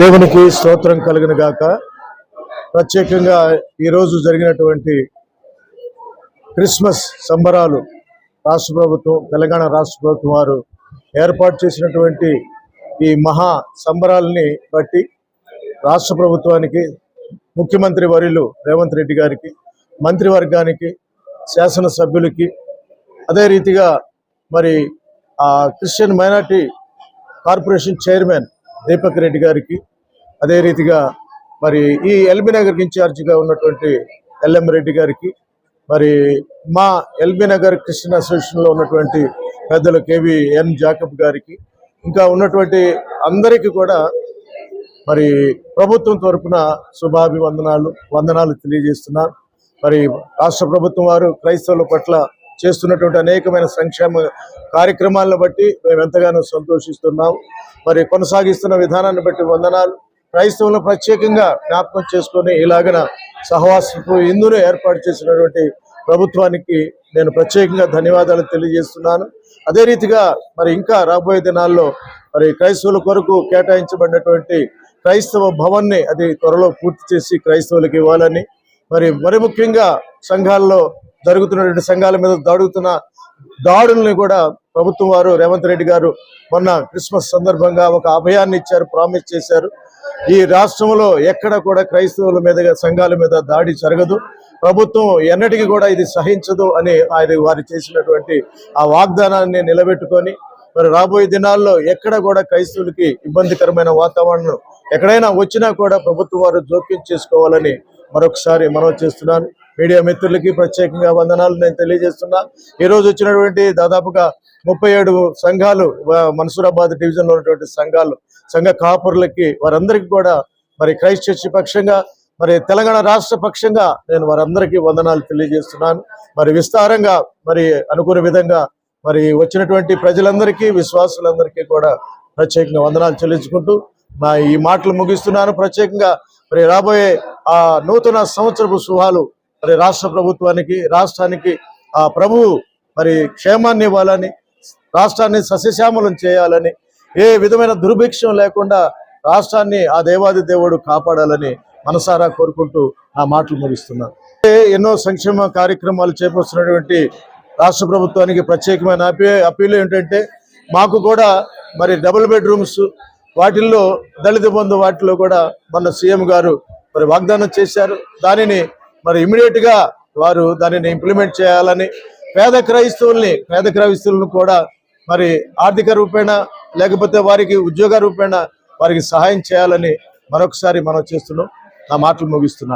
దేవునికి స్తోత్రం కలిగిన గాక. ప్రత్యేకంగా ఈరోజు జరిగినటువంటి క్రిస్మస్ సంబరాలు రాష్ట్ర ప్రభుత్వం తెలంగాణ రాష్ట్ర ప్రభుత్వం వారు ఏర్పాటు చేసినటువంటి ఈ మహా సంబరాలని బట్టి రాష్ట్ర ప్రభుత్వానికి ముఖ్యమంత్రి వర్యులు రేవంత్ రెడ్డి గారికి మంత్రివర్గానికి శాసనసభ్యులకి అదే రీతిగా మరి ఆ Christian minority corporation chairman Deepak Reddy గారికి. అదే రీతిగా మరి ఈ ఎల్బీ నగర్ ఇన్ఛార్జిగా ఉన్నటువంటి ఎల్ఎం రెడ్డి గారికి మరి మా ఎల్బీ నగర్ క్రిస్టియన్ అసోసియేషన్లో ఉన్నటువంటి పెద్దలు కేవి ఎన్ జాకబ్ గారికి ఇంకా ఉన్నటువంటి అందరికీ కూడా మరి ప్రభుత్వం తరపున శుభాభివందనాలు వందనాలు తెలియజేస్తున్నారు మరి రాష్ట్ర ప్రభుత్వం వారు క్రైస్తవుల పట్ల చేస్తున్నటువంటి అనేకమైన సంక్షేమ కార్యక్రమాలను బట్టి మేము ఎంతగానో సంతోషిస్తున్నాం. మరి కొనసాగిస్తున్న విధానాన్ని బట్టి వందనాలు. క్రైస్తవులను ప్రత్యేకంగా జ్ఞాపకం చేసుకొని ఇలాగన సహవాసపు ఇందును ఏర్పాటు చేసినటువంటి ప్రభుత్వానికి నేను ప్రత్యేకంగా ధన్యవాదాలు తెలియజేస్తున్నాను. అదే రీతిగా మరి ఇంకా రాబోయే దినాల్లో మరి క్రైస్తవుల కొరకు కేటాయించబడినటువంటి క్రైస్తవ భవన్ని అది త్వరలో పూర్తి చేసి క్రైస్తవులకు ఇవ్వాలని మరి మరి ముఖ్యంగా సంఘాల్లో జరుగుతున్నటువంటి సంఘాల మీద దాడుతున్న దాడుల్ని కూడా ప్రభుత్వం వారు రేవంత్ రెడ్డి గారు మొన్న క్రిస్మస్ సందర్భంగా ఒక అభయాన్ని ఇచ్చారు ప్రామిస్ చేశారు. ఈ రాష్ట్రంలో ఎక్కడ కూడా క్రైస్తవుల మీద సంఘాల మీద దాడి జరగదు. ప్రభుత్వం ఎన్నటికీ కూడా ఇది సహించదు అని ఆయన వారు చేసినటువంటి ఆ వాగ్దానాన్ని నిలబెట్టుకొని మరి రాబోయే దినాల్లో ఎక్కడ కూడా క్రైస్తవులకి ఇబ్బందికరమైన వాతావరణం ఎక్కడైనా వచ్చినా కూడా ప్రభుత్వం వారు జోక్యం చేసుకోవాలని మరొకసారి మనవి చేస్తున్నాను. మీడియా మిత్రులకి ప్రత్యేకంగా వందనాలు నేను తెలియజేస్తున్నా. ఈ రోజు వచ్చినటువంటి దాదాపుగా ముప్పై ఏడు సంఘాలు మన్సూరాబాద్ డివిజన్లో ఉన్నటువంటి సంఘాలు సంఘ కాపురులకి వారందరికీ కూడా మరి క్రైస్ట్ చర్చి పక్షంగా మరి తెలంగాణ రాష్ట్ర పక్షంగా నేను వారందరికీ వందనాలు తెలియజేస్తున్నాను. మరి విస్తారంగా మరి అనుకునే విధంగా మరి వచ్చినటువంటి ప్రజలందరికీ విశ్వాసులందరికీ కూడా ప్రత్యేకంగా వందనాలు చెల్లించుకుంటూ మా ఈ మాటలు ముగిస్తున్నాను. ప్రత్యేకంగా మరి రాబోయే ఆ నూతన సంవత్సరపు శుభాలు మరి రాష్ట్ర ప్రభుత్వానికి రాష్ట్రానికి ఆ ప్రభువు మరి క్షేమాన్ని ఇవ్వాలని రాష్ట్రాన్ని సస్యశ్యామలం చేయాలని ఏ విధమైన దుర్భిక్షం లేకుండా రాష్ట్రాన్ని ఆ దేవాది దేవుడు కాపాడాలని మనసారా కోరుకుంటూ ఆ మాటలు ముగిస్తున్నాను ఎన్నో సంక్షేమ కార్యక్రమాలు చేపడుతున్నటువంటి రాష్ట్ర ప్రభుత్వానికి ప్రత్యేకమైన అపీ అప్పీల్ ఏంటంటే మాకు కూడా మరి డబుల్ బెడ్రూమ్స్ వాటిల్లో దళిత బంధు వాటిలో కూడా మన సీఎం గారు మరి వాగ్దానం చేశారు. దానిని మరి ఇమీడియట్గా వారు దానిని ఇంప్లిమెంట్ చేయాలని పేద క్రైస్తవుల్ని పేద క్రైస్తవులను కూడా మరి ఆర్థిక రూపేణ లేకపోతే వారికి ఉద్యోగ రూపేణ వారికి సహాయం చేయాలని మరొకసారి మనం చేస్తున్నాం. నా మాటలు ముగిస్తున్నా.